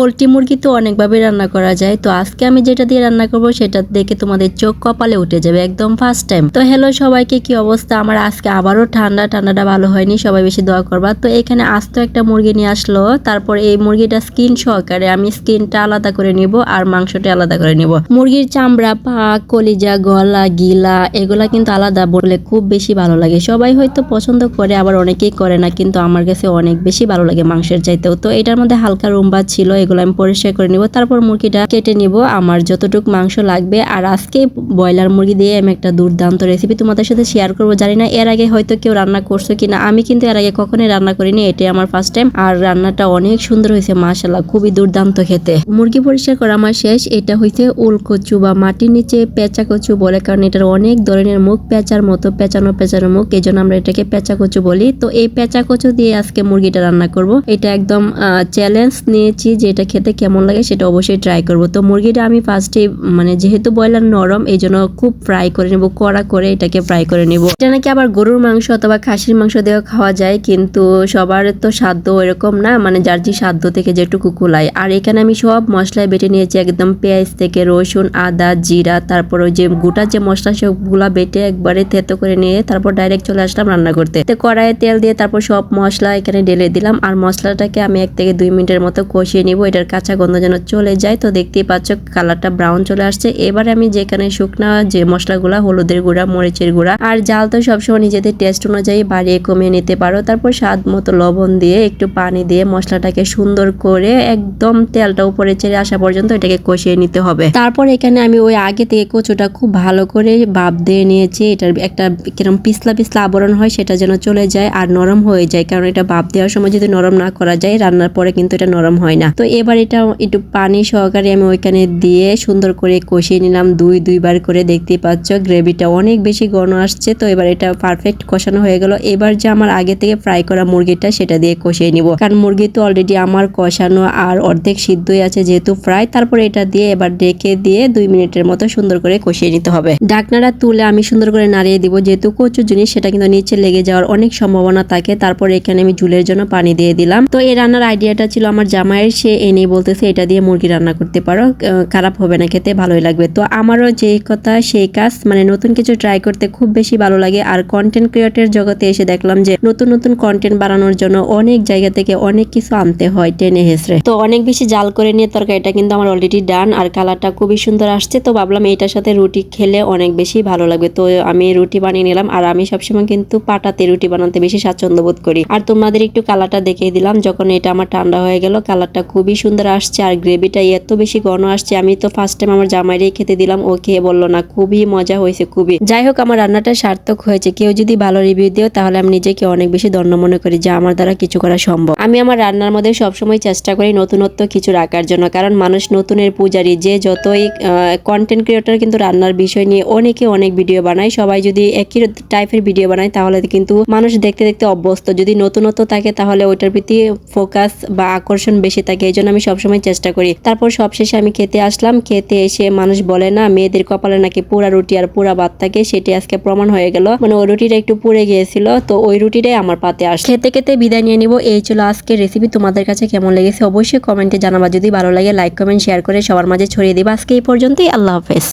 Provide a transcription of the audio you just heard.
Poultry মুরগি তো অনেকভাবে রান্না করা যায়, তো আজকে আমি যেটা দিয়ে রান্না করব সেটা দেখে তোমাদের চোখ কপালে উঠে যাবে একদম ফার্স্ট টাইম তো হ্যালো সবাইকে, কি অবস্থা? আমার আজকে আবারও ঠান্ডা, ঠান্ডাটা ভালো হয়নি, সবাই বেশি দোয়া করবা। তো এখানে আস্ত একটা মুরগি নিয়ে আসলো, তারপর এই মুরগিটা স্কিন সহকারে আমি স্কিনটা আলাদা করে নিব আর মাংসটা আলাদা করে নিব। মুরগির চামড়া, পা, কলিজা, গলা, গিলা, এগুলা কিন্তু আলাদা বললে খুব বেশি ভালো লাগে। সবাই হয়তো পছন্দ করে, আবার অনেকেই করে না, কিন্তু আমার কাছে অনেক বেশি ভালো লাগে মাংসের চাইতেও। তো এটার মধ্যে হালকা রুম্বা ছিল এগুলো আমি পরিষ্কার করে নিব। তারপর মুরগিটা কেটে নিব। আমার যতটুকু মাংস লাগবে। আর আজকে ব্রয়লার মুরগি দিয়ে আমি একটা দুর্দান্ত রেসিপি তোমাদের সাথে শেয়ার করব। জানি না এর আগে হয়তো কেউ রান্না করছ কিনা। আমি কিন্তু এর আগে কখনোই রান্না করিনি। এটাই আমার ফার্স্ট টাইম আর রান্নাটা অনেক সুন্দর হয়েছে মাশাল্লাহ খুবই দুর্দান্ত খেতে। মুরগি পরিষ্কার করা আমার শেষ। এটা হইছে উল কচু বা মাটির নিচে পেঁচা কচু বলে, কারণ এটার অনেক ধরনের মুখ পেঁচার মতো, পেঁচানো পেঁচানো মুখ। এই জন্য আমরা এটাকে পেঁচা কচু বলি। তো এই পেঁচা কচু দিয়ে আজকে মুরগিটা রান্না করব। এটা একদম চ্যালেঞ্জ নিয়েছি যে এটা খেতে কেমন লাগে সেটা অবশ্যই ট্রাই করব। তো মুরগিটা আমি ফার্স্টে মানে যেহেতু ব্রয়লার নরম, এই জন্য খুব ফ্রাই করে নেব, কড়া করে এটাকে ফ্রাই করে নেব। এটা নাকি আবার গরুর মাংস অথবা খাসির মাংস দিয়েও খাওয়া যায়, কিন্তু সবার তো সাধ্য এরকম না মানে যার যে সাধ্য থেকে যেটুকু কুলায়। আর এখানে আমি সব মশলায় বেটে নিয়েছি, একদম পেঁয়াজ থেকে রসুন, আদা, জিরা, তারপর ওই যে গোটা যে মশলা সবগুলা বেটে একবারে থেতো করে নিয়ে তারপর ডাইরেক্ট চলে আসলাম রান্না করতে। তো কড়াইয়ে তেল দিয়ে তারপর সব মশলা এখানে ঢেলে দিলাম, আর মশলাটাকে আমি এক থেকে দুই মিনিটের মতো কষিয়ে নিব। এটার কাঁচা গন্ধ যেন চলে যায়। তো দেখতেই পাচ্ছ, কালারটা ব্রাউন চলে আসছে। এবারে আমি যেখানে শুকনা যে মশলাগুলা, হলুদের গুঁড়া, মরিচের গুঁড়া, আর জাল তো সবসময় নিজেদের টেস্ট অনুযায়ী বাড়িয়ে কমিয়ে নিতে পারো। তারপর স্বাদ মতো লবণ দিয়ে একটু পানি দিয়ে মশলাটাকে সুন্দর করে একদম তেলটা উপরে ছেড়ে আসা পর্যন্ত এটাকে কষিয়ে নিতে হবে। তারপর এখানে আমি ওই আগে থেকে কচুটা খুব ভালো করে বাপ দিয়ে নিয়েছি। এটার একটা কিরম পিছলা পিছলা আবরণ হয়, সেটা যেন চলে যায় আর নরম হয়ে যায়। কারণ এটা বাপ দেওয়ার সময় যদি নরম না করা যায়, রান্নার পরে কিন্তু এটা নরম হয় না। তো এবার এটা একটু পানি সহকারে আমি ওইখানে দিয়ে সুন্দর করে কষিয়ে নিলাম। দুই, দুইবার করে দেখতেই পাচ্ছ, গ্রেভিটা অনেক বেশি ঘন আসছে। তো এবার এটা পারফেক্ট কষানো হয়ে গেল। এবার যে আমার আগে থেকে ফ্রাই করা মুরগিটা, সেটা দিয়ে কষিয়ে নিব। কারণ মুরগি তো অলরেডি আমার কষানো আর অর্ধেক সিদ্ধই আছে যেহেতু ফ্রাই তারপর এটা দিয়ে এবার ডেকে দিয়ে দুই মিনিটের মতো সুন্দর করে কষিয়ে নিতে হবে। ডাকনাটা তুলে আমি সুন্দর করে নাড়িয়ে দিব। যেহেতু কচু জিনিস, সেটা কিন্তু নিচে লেগে যাওয়ার অনেক সম্ভাবনা থাকে। তারপর এখানে আমি ঝুলের জন্য পানি দিয়ে দিলাম। তো এই রান্নার আইডিয়াটা ছিল আমার জামাইয়ের। সে এনেই বলতেছে, এটা দিয়ে মুরগি রান্না করতে পারো খারাপ হবে না, খেতে ভালোই লাগবে। তো আমারও যেই কথা, সেই কাজ মানে নতুন কিছু ট্রাই করতে খুব বেশি ভালো লাগে। আর কন্টেন্ট ক্রিয়েটের জগতে এসে দেখলাম যে, নতুন নতুন কন্টেন্ট বানানোর জন্য অনেক জায়গা থেকে অনেক কিছু আনতে হয় টেনে হেসড়ে তো অনেক বেশি জাল করে নিয়ে তরকারিটা কিন্তু আমার অলরেডি ডান আর কালারটা খুবই সুন্দর আসছে। তো ভাবলাম এটার সাথে রুটি খেলে অনেক বেশি ভালো লাগবে। তো আমি রুটি বানিয়ে নিলাম, আর আমি সবসময় কিন্তু পাটাতে রুটি বানাতে বেশি স্বাচ্ছন্দ্য বোধ করি। আর তোমাদের একটু কালারটা দেখিয়ে দিলাম, যখন এটা আমার ঠান্ডা হয়ে গেল কালারটা খুবই সুন্দর আসছে আর গ্রেভিটা এত বেশি ঘন আসছে, আমি তো ফার্স্ট টাইম আমার জামাইরেই খেতে দিলাম, ও খেয়ে বলল না, খুবই মজা হয়েছে, খুবই। যাই হোক, আমার রান্নাটা সার্থক হয়েছে, কেউ যদি ভালো রিভিউ দিও, তাহলে আমি নিজেকে অনেক বেশি ধন্য মনে করি যে আমার দ্বারা কিছু করা সম্ভব। আমি আমার রান্নার মধ্যে সবসময় চেষ্টা করি নতুনত্ব কিছু রাখার জন্য, কারণ মানুষ নতুনের পূজারী, যে যতই কন্টেন্ট ক্রিয়েটর কিন্তু রান্নার বিষয় নিয়ে অনেকে অনেক ভিডিও বানায়, সবাই যদি একই টাইপের ভিডিও বানায়, তাহলে কিন্তু মানুষ দেখতে দেখতে অভ্যস্ত। যদি নতুনত্ব থাকে, তাহলে ওইটার প্রতি ফোকাস বা আকর্ষণ বেশি থাকে, এই জন্য আমি সবসময় চেষ্টা করি। তারপর সবশেষে আমি খেতে আসলাম। খেতে এসে মানুষ বলে, না, মেয়েদের কপালে নাকি পুরা রুটি আর পুরা ভাত থাকে, সেটি আজকে প্রমাণ হয়ে গেল। মানে ওই রুটিটা একটু পুড়ে গিয়েছিল, তো ওই রুটিটাই আমার পাতে আস খেতে খেতে বিদায় নিয়ে নিব। এই ছিল আজকের রেসিপি তোমাদের কাছে কেমন লেগেছে অবশ্যই কমেন্টে জানাবা। যদি ভালো লাগে লাইক কমেন্ট শেয়ার করে সবার মাঝে ছড়িয়ে দিবা। আজকে এই পর্যন্তই। আল্লাহ হাফেজ।